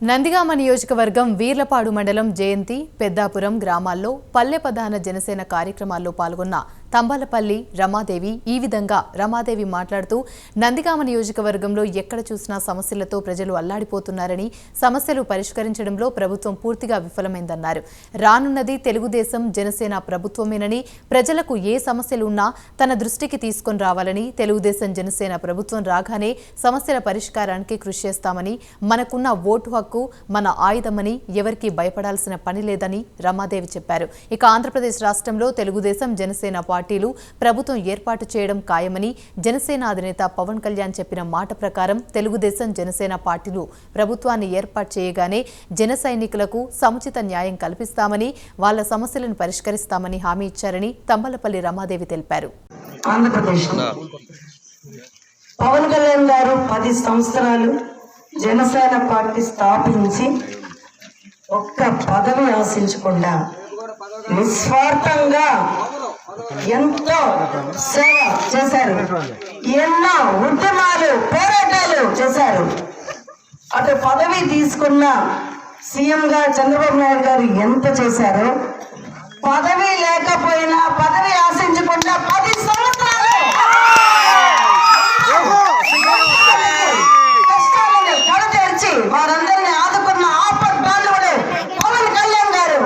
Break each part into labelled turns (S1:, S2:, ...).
S1: నందిగామ నియోజకవర్గం వీర్లపాడు మండలం జయంతి పెద్దాపురం గ్రామాల్లో పల్లె ప్రధాన జనసేన కార్యక్రమాల్లో పాల్గొన్న తంబాలపల్లి రమాదేవి ఈ విధంగా రమాదేవి మాట్లాడుతూ నందిగామ నియోజకవర్గంలో ఎక్కడ చూసినా సమస్యలతో ప్రజలు అల్లాడిపోతున్నారని సమస్యలు పరిష్కరించడంలో ప్రభుత్వం పూర్తిగా విఫలమైందన్నారు. రానున్నది తెలుగుదేశం జనసేన ప్రభుత్వమేనని ప్రజలకు ఏ సమస్యలు ఉన్నా తన దృష్టికి తీసుకొని రావాలని తెలుగుదేశం జనసేన ప్రభుత్వం రాగానే సమస్యల పరిష్కారానికి కృషి చేస్తామని మనకున్న ఓటు హక్కు మన ఆయుధమని ఎవరికీ భయపడాల్సిన పని లేదని రమాదేవి చెప్పారు. ఇక ఆంధ్రప్రదేశ్ రాష్ట్రంలో తెలుగుదేశం జనసేన పార్టీలు ప్రభుత్వం ఏర్పాటు చేయడం ఖాయమని జనసేన అధినేత పవన్ కళ్యాణ్ చెప్పిన మాట ప్రకారం తెలుగుదేశం జనసేన పార్టీలు ప్రభుత్వాన్ని ఏర్పాటు చేయగానే జన సైనికులకు సముచిత న్యాయం కల్పిస్తామని వాళ్ళ సమస్యలను పరిష్కరిస్తామని హామీ ఇచ్చారని తంబలపల్లి రమాదేవి తెలిపారు.
S2: ఆంధ్రప్రదేశ్ పవన్ కళ్యాణ్ గారు పది సంవత్సరాలు జనసేన పార్టీ స్థాపించి ఒక్క పదవి ఆశించకుండా నిస్వార్థంగా ఎంతో సేవ చేశారు. ఎన్నో ఉద్యమాలు పోరాటాలు చేశారు. అటు పదవి తీసుకున్న సీఎంగా చంద్రబాబు నాయుడు గారు ఎంత చేశారో? పదవి లేకపోయినా పదవి ఆశించకుండా పది సంవత్సరాలు కష్టాలను కడ తెరిచి వారందరినీ ఆదుకున్న ఆపద్ బాంధవుడు పవన్ కళ్యాణ్ గారు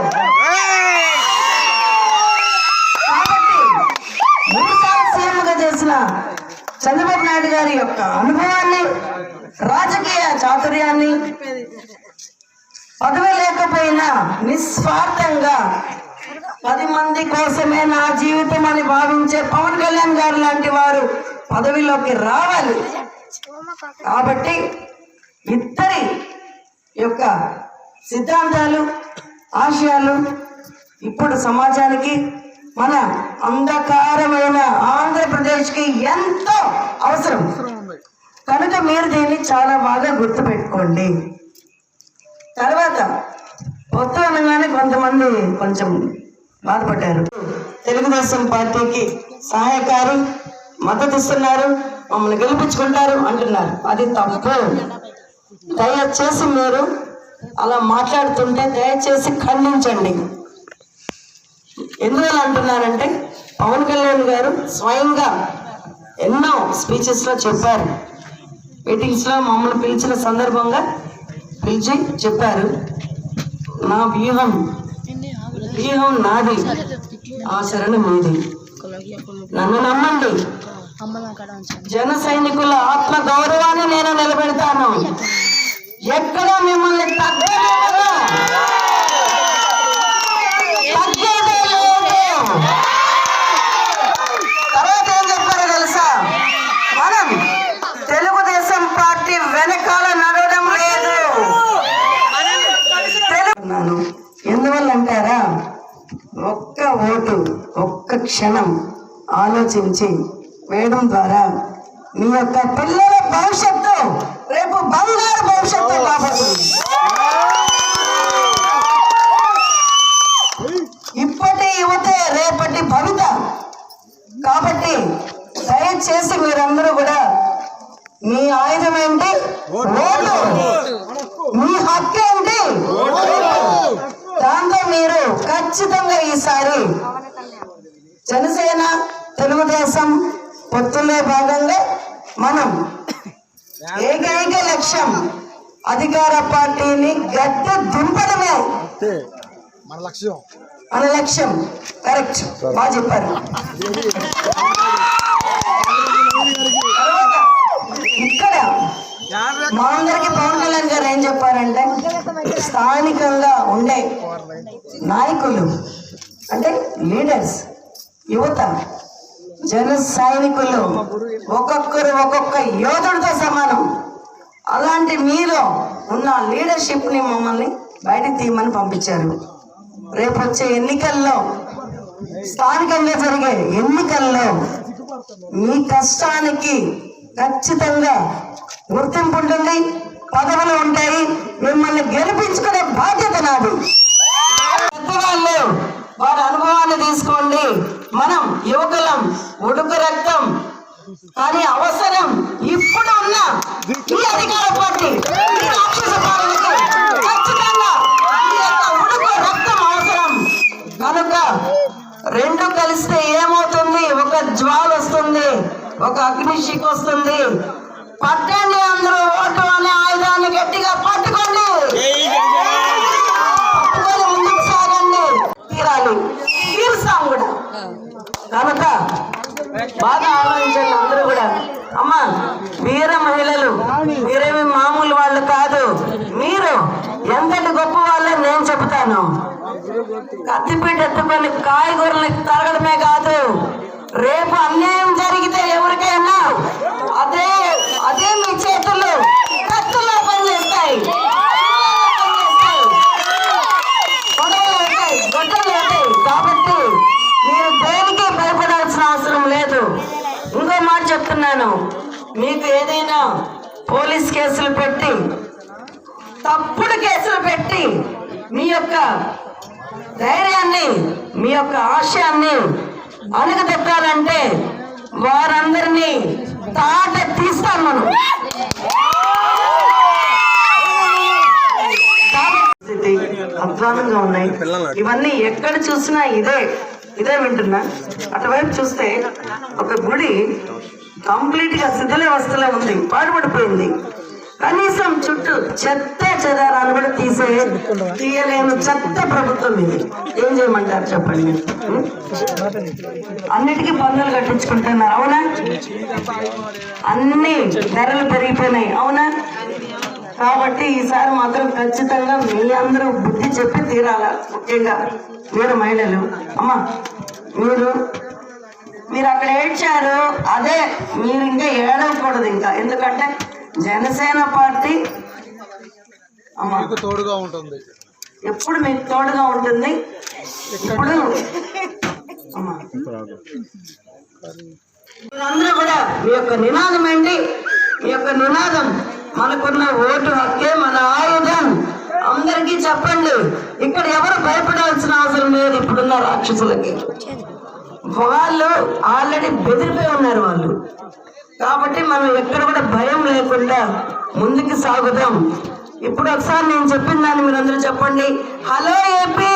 S2: కాబట్టి మూడుసార్లు సీఎంగా చేసిన చంద్రబాబు నాయుడు గారి యొక్క అనుభవాన్ని రాజకీయ చాతుర్యాన్ని పదవి లేకపోయినా నిస్వార్థంగా పది మంది కోసమే నా జీవితం అని భావించే పవన్ కళ్యాణ్ గారు లాంటి వారు పదవిలోకి రావాలి. కాబట్టి ఇద్దరి యొక్క సిద్ధాంతాలు ఆశయాలు ఇప్పుడు సమాజానికి మన అంధకారమైన ఆంధ్రప్రదేశ్కి ఎంతో అవసరం. మీరు దీన్ని చాలా బాగా గుర్తుపెట్టుకోండి. తర్వాత మొత్తం అనగానే కొంతమంది కొంచెం బాధపడ్డారు. తెలుగుదేశం పార్టీకి సహాయకారు మద్దతు ఇస్తున్నారు మమ్మల్ని గెలిపించుకుంటారు అంటున్నారు. అది తప్పు. దయచేసి మీరు అలా మాట్లాడుతుంటే దయచేసి ఖండించండి. ఎందువల్ల అంటున్నారంటే పవన్ కళ్యాణ్ గారు స్వయంగా ఎన్నో స్పీచెస్లో చెప్పారు. మీటింగ్స్లో మమ్మల్ని పిలిచిన సందర్భంగా పిలిచి చెప్పారు. నా వ్యూహం వ్యూహం నాది. ఆచరణ మీది. నన్ను నమ్మండి. జన సైనికుల ఆత్మ గౌరవాన్ని నేను నిలబెడతాను. ఎక్కడ మిమ్మల్ని తగ్గలేదు తగ్గేదే లేదు తర్వాత ఏం చెప్పారో తెలుసా మనం తెలుగుదేశం పార్టీ వెనకాల నడవడం లేదు తెలుగున్నాను ఎందువల్ల అంటారా ఒక్క ఓటు ఒక్క క్షణం ఆలోచించి వేయడం ద్వారా మీ యొక్క పిల్లల భవిష్యత్తు రేపు బంగారు భవిష్యత్తు కాబోతుంది. ఇప్పటి యువతే రేపటి భవిత. కాబట్టి దయచేసి మీరందరూ కూడా మీ ఆయుధం ఏంటి ఓటు. మీ హక్కు ఏంటి దాంతో మీరు ఖచ్చితంగా ఈసారి జనసేన తెలుగుదేశం పొత్తుల్లో భాగంగా మనం ఏకైక లక్ష్యం అధికార పార్టీని గద్దె దింపడమే.
S3: మన లక్ష్యం.
S2: మన లక్ష్యం. కరెక్ట్. బాగా చెప్పారు. ఇక్కడ మా అందరికి పవన్ కళ్యాణ్ గారు ఏం చెప్పారంటే స్థానికంగా ఉండే యువత జన సైనికులు ఒక్కొక్కరు ఒక్కొక్క యోధుడితో సమానం. అలాంటి మీలో ఉన్న లీడర్షిప్ని మమ్మల్ని బయటకు తీయమని పంపించారు. రేపు వచ్చే ఎన్నికల్లో స్థానికంగా జరిగే ఎన్నికల్లో మీ కష్టానికి ఖచ్చితంగా గుర్తింపు ఉంటుంది పదవులు ఉంటాయి మిమ్మల్ని గెలిపించుకునే బాధ్యత నాది. పెద్దవాళ్ళు వారి అనుభవాన్ని తీసుకోండి. మనం యువకులం ఉడుకు రక్తం. కానీ అవసరం ఇప్పుడు ఉన్న ఈ అధికార పార్టీ ఉడుకు రక్తం అవసరం. కనుక రెండు కలిస్తే ఏమవుతుంది? ఒక జ్వాల వస్తుంది ఒక అగ్నిశిక్ వస్తుంది. పట్టండి అందరూ ఓటు అనే ఆయుధాన్ని గట్టిగా పట్టు బాగా ఆలోచించండి అందరూ కూడా. అమ్మా వీర మహిళలు మీరేమి మామూలు వాళ్ళు కాదు. మీరు ఎంతటి గొప్ప వాళ్ళని నేను చెబుతాను. కత్తిపీట ఎత్తుకొని కాయగూరలకు తరగడమే కాదు రేపు అన్యాయం జరిగితే ఎవరికైనా అదే అదే మీ చేతులు కత్తుల్లో పనిచేస్తాయి గొడవలు అవుతాయి, గొడ్డలు అవుతాయి. కాబట్టి మీరు దేనికి భయపడాల్సిన అవసరం లేదు ఇంకో చేస్తున్నాను. మీకు ఏదైనా పోలీస్ కేసులు పెట్టి తప్పుడు కేసులు పెట్టి మీ యొక్క ధైర్యాన్ని మీ యొక్క ఆశయాన్ని అణగదొక్కాలంటే వారందరినీ తాట తీస్తాం మనం. అధ్వానంగా ఉన్నాయి. ఇవన్నీ ఎక్కడ చూసినా ఇదే ఇదే వింటున్నా. అటువైపు చూస్తే ఒక గుడి కంప్లీట్గా శిథిలావస్థలో ఉంది పాడుపడిపోయింది. కనీసం చుట్టూ చెత్త చెదారాన్ని కూడా తీసే తీయలేని చెత్త ప్రభుత్వం ఇది. ఏం చేయమంటారు చెప్పండి అన్నిటికీ పన్నులు కట్టించుకుంటున్నారు అవునా? అన్ని ధరలు పెరిగిపోయినాయి అవునా? కాబట్టి ఈసారి మాత్రం ఖచ్చితంగా మీ అందరూ బుద్ధి చెప్పి తీరాల? ముఖ్యంగా మీరు మహిళలు. అమ్మా మీరు మీరు అక్కడ ఏడ్చారు అదే మీరు ఇంకా ఏడవకూడదు ఇంకా. ఎందుకంటే జనసేన పార్టీ
S3: తోడుగా ఉంటుంది.
S2: ఎప్పుడు మీకు తోడుగా ఉంటుంది? ఇప్పుడు మీరందరూ కూడా మీ యొక్క నినాదం ఏంటి? మీ యొక్క నినాదం మనకున్న ఓటు హక్కే మన ఆయుధం. అందరికీ చెప్పండి. ఇక్కడ ఎవరు భయపడాల్సిన అవసరం లేదు ఇప్పుడున్న రాక్షసులకి. వాళ్ళు ఆల్రెడీ బెదిరిపోయి ఉన్నారు వాళ్ళు. కాబట్టి మనం ఎక్కడ కూడా భయం లేకుండా ముందుకు సాగుదాం. ఇప్పుడు ఒకసారి నేను చెప్పిన దాన్ని మీరందరూ చెప్పండి. Hello AP!